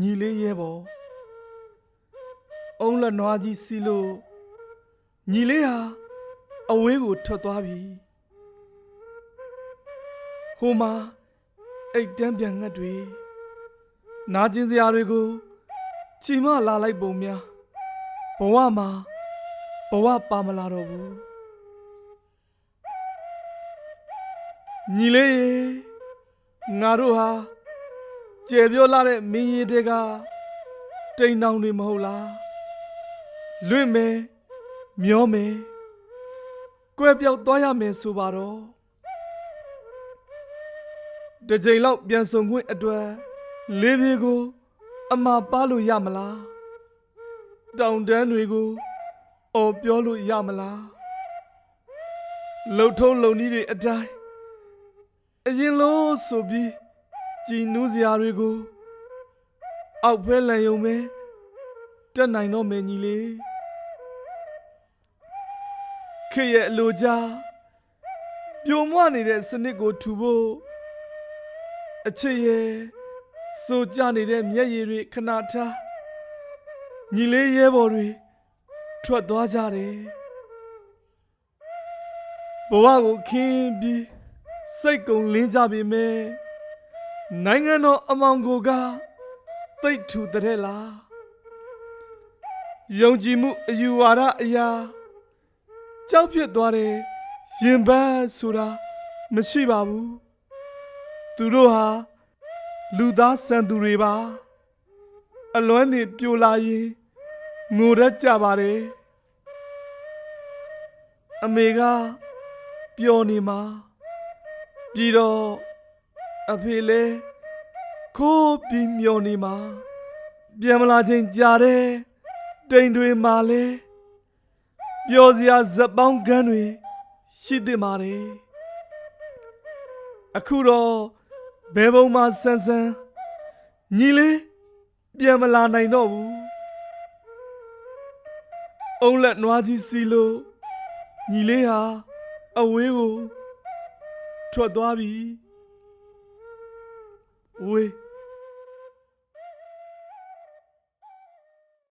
ညီလေးရဲပေါ်အုံးလက်နွားကြီးစီလို့ညီလေးဟာအဝေးကိုထွက်သွားပြီဟိုမှာအိတ်တန်းပြန်ငတ်တွေနာကျင်စရာတွေကိုချီမလာလိုက်ပုံများဘဝမှာဘဝပါမလာတော့ဘူးညီလေးရေငါတို့ဟာ ကျေပြောလာတဲ့မင်းရည်တွေကတိမ်တောင်တွေမဟုတ်လားလွင့်မယ်မျောမယ်ကွဲပြောက်သွားရမယ်ဆိုပါတော့တစ်ချိန်လောက်ပြန်ဆုံခွင့်အတွက်လေးပြေကို အမှားပါလို့ရမလားတောင်တန်းတွေကိုအော်ပြောလို့ရမလားလှုပ်ထုံးလုံနည်းတွေအတိုင်းအရင်လို့ဆိုပြီး ကြည်နူးစရာတွေကိုအောက်ဖဲလန်ယုံပဲတက်နိုင်တော့မယ်ညီလေးခေတ်ရဲ့အလိုကြားပြိုမွနေတဲ့စနစ်ကိုထူဖို့အချစ်ရဲ့စိုးကြနေတဲ့မျက်ရည်တွေခဏထားညီလေးရဲဘော်တွေထွက်သွားကြတယ်ဘဝကိုခင်းပြီးစိတ်ကုံလင်းကြပြီမဲ့ နိုင်ငံတော်အမောင်ကိုကတိတ်ထူတဲ့လားယုံကြည်မှုအယူဝါဒအရာကြောက်ဖြစ်သွားတယ်ရင်ပန်းဆိုတာမရှိပါဘူးသူတို့ဟာလူသားစံသူတွေပါအလွမ်းနေပြိုလာရင်ငိုရက်ကြပါတယ်အမေကပျော်နေမှာပြီးတော့ အဖေလဲခိုးပြီးမျောနေမှာပြန်မလာချိန်ကြာတဲ့တိမ်တွေမှာလဲပျော်စရာဇက်ပေါင်းကန်းတွေရှိသင့်ပါတယ်အခုတော့ဘယ်ဘုံမှာဆန်းဆန်းညီလေးပြန်မလာနိုင်တော့ဘူးအုံးလက်နွားကြီးစီလို့ညီလေးဟာအဝေးကိုထွက်သွားပြီ ဝေး